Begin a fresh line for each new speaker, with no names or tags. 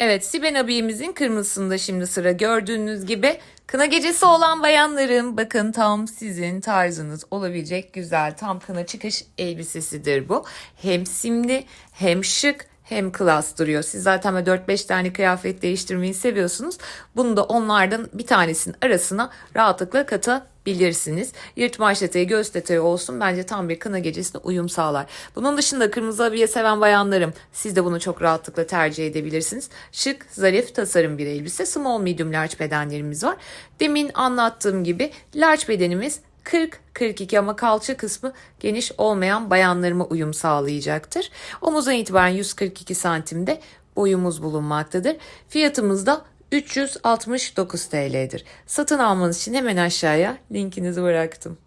Evet, Siben abimizin kırmızısında şimdi sıra gördüğünüz gibi. Kına gecesi olan bayanların bakın tam sizin tarzınız olabilecek güzel tam kına çıkış elbisesidir bu. Hem simli hem şık hem klas duruyor. Siz zaten böyle 4-5 tane kıyafet değiştirmeyi seviyorsunuz. Bunu da onlardan bir tanesinin arasına rahatlıkla katabilirsiniz. Yırtmaç detayı, göğüs detayı olsun bence tam bir kına gecesine uyum sağlar. Bunun dışında kırmızı abiye seven bayanlarım siz de bunu çok rahatlıkla tercih edebilirsiniz. Şık, zarif, tasarım bir elbise. Small, medium, large bedenlerimiz var. Demin anlattığım gibi large bedenimiz 40-42 ama kalça kısmı geniş olmayan bayanlarıma uyum sağlayacaktır. Omuzdan itibaren 142 santimde boyumuz bulunmaktadır. Fiyatımız da 369 TL'dir. Satın almanız için hemen aşağıya linkinizi bıraktım.